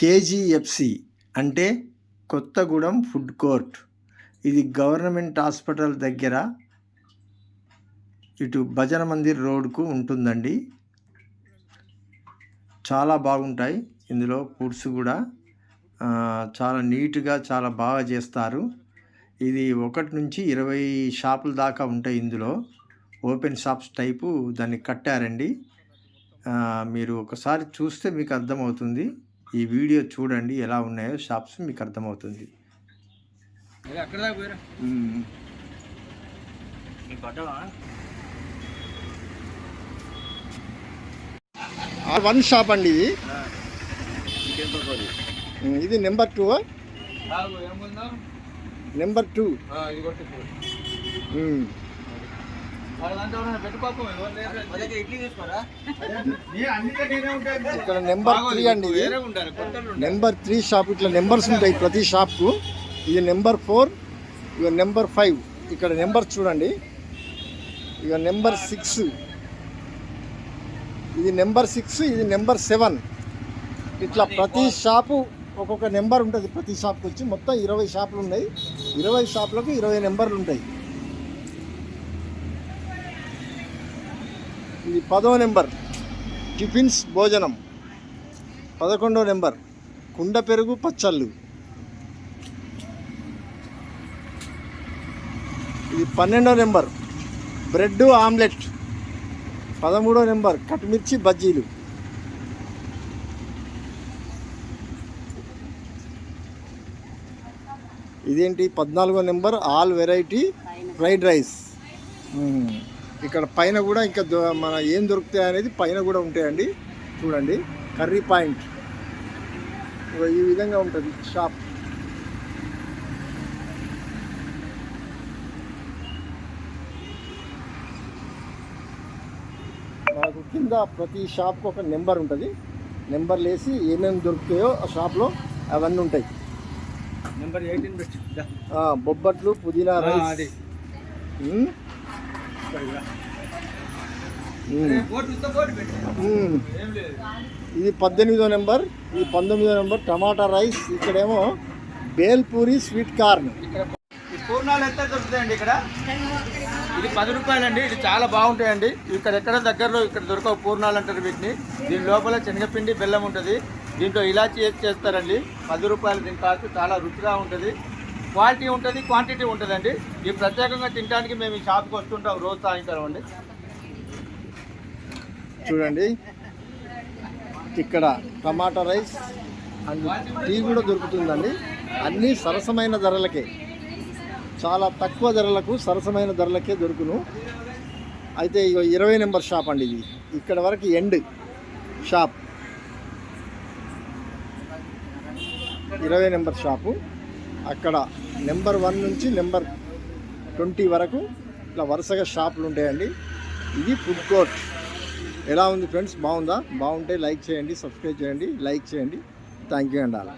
కేజీఎఫ్సి అంటే Kothagudem food court. ఇది government hospital దగ్గర ఇటు భజన మందిర్ రోడ్కు ఉంటుందండి. చాలా బాగుంటాయి. ఇందులో ఫుడ్స్ కూడా చాలా నీట్గా చాలా బాగా చేస్తారు. ఇది ఒకటి నుంచి ఇరవై షాపుల దాకా ఉంటాయి ఇందులో. ఓపెన్ షాప్స్ టైపు దాన్ని కట్టారండి. మీరు ఒకసారి చూస్తే మీకు అర్థమవుతుంది. ఈ వీడియో చూడండి ఎలా ఉన్నాయో షాప్స్ మీకు అర్థమవుతుంది. వన్ షాప్ అండి ఇది. ఇది నెంబర్ టూ నెంబర్ టూ. ఇక్కడ నెంబర్ త్రీ అండి ఇది. నెంబర్ త్రీ షాప్ ఇట్లా నెంబర్స్ ఉంటాయి ప్రతి షాప్కు. ఇది నెంబర్ ఫోర్ ఇక నెంబర్ ఫైవ్. ఇక్కడ నెంబర్ చూడండి. ఇక నెంబర్ సిక్స్. ఇది నెంబర్ సిక్స్ ఇది నెంబర్ సెవెన్. ఇట్లా ప్రతి షాపు ఒక్కొక్క నెంబర్ ఉంటుంది. ప్రతి షాప్కి వచ్చి మొత్తం ఇరవై షాపులు ఉన్నాయి. ఇరవై షాపులకు ఇరవై నెంబర్లు ఉంటాయి. ఇది పదో నెంబర్. టిఫిన్స్ భోజనం. పదకొండో నెంబర్. కుండ పెరుగు పచ్చళ్ళు. ఇది పన్నెండో నెంబర్. Bread omelette. పదమూడో నెంబర్. కట్మిర్చి బజ్జీలు. ఇదేంటి? పద్నాలుగో number. All variety fried rice. ఇక్కడ పైన కూడా ఇంకా మన ఏం దొరుకుతాయి అనేది పైన కూడా ఉంటాయండి. చూడండి. Curry point. ఈ విధంగా ఉంటుంది షాప్. మనకు కింద ప్రతి షాప్కి ఒక నెంబర్ ఉంటుంది. నెంబర్లు వేసి ఏమేమి దొరుకుతాయో ఆ షాప్లో అవన్నీ ఉంటాయి. నెంబర్ ఎయిటీన్ బొబ్బట్లు పుదీనా రైస్. ఇది పద్దెనిమిదో నెంబర్ ఇది పంతొమ్మిదో నెంబర్ టమాటా రైస్ ఇక్కడేమో బేల్పూరి స్వీట్ కార్న్. ఇక్కడ ఈ పూర్ణాలు ఎంత దొరుకుతాయండి ఇక్కడ? ఇది పది రూపాయలండి ఇది చాలా బాగుంటాయండి. ఇక్కడ ఎక్కడ దగ్గరలో ఇక్కడ దొరకవు పూర్ణాలు అంటారు వీటిని. దీని లోపల శనగపిండి బెల్లం ఉంటుంది. దీంట్లో ఇలాచి చేస్తారండి. పది రూపాయలు దీని కాస్ట్ చాలా రుచిగా ఉంటుంది. క్వాలిటీ ఉంటుంది క్వాంటిటీ ఉంటుందండి. ఈ ప్రత్యేకంగా తినడానికి మేము ఈ షాప్కి వస్తుంటాం రోజు సాయంకాలం అండి. చూడండి. ఇక్కడ టమాటా రైస్ అండ్ టీ కూడా దొరుకుతుందండి. అన్నీ సరసమైన ధరలకే. చాలా తక్కువ ధరలకు సరసమైన ధరలకే దొరుకును. అయితే ఇగో ఇరవై నెంబర్ షాప్ అండి ఇది. ఇక్కడ వరకు ఎండ్ షాప్. ఇరవై నెంబర్ షాపు. అక్కడ నెంబర్ వన్ నుంచి నెంబర్ ట్వంటీ వరకు ఇట్లా వరుసగా షాపులు ఉంటాయండి. ఇది ఫుడ్ కోర్ట్. ఎలా ఉంది ఫ్రెండ్స్? బాగుందా? బాగుంటే లైక్ చేయండి సబ్స్క్రైబ్ చేయండి లైక్ చేయండి. థ్యాంక్ యూ అండి అలా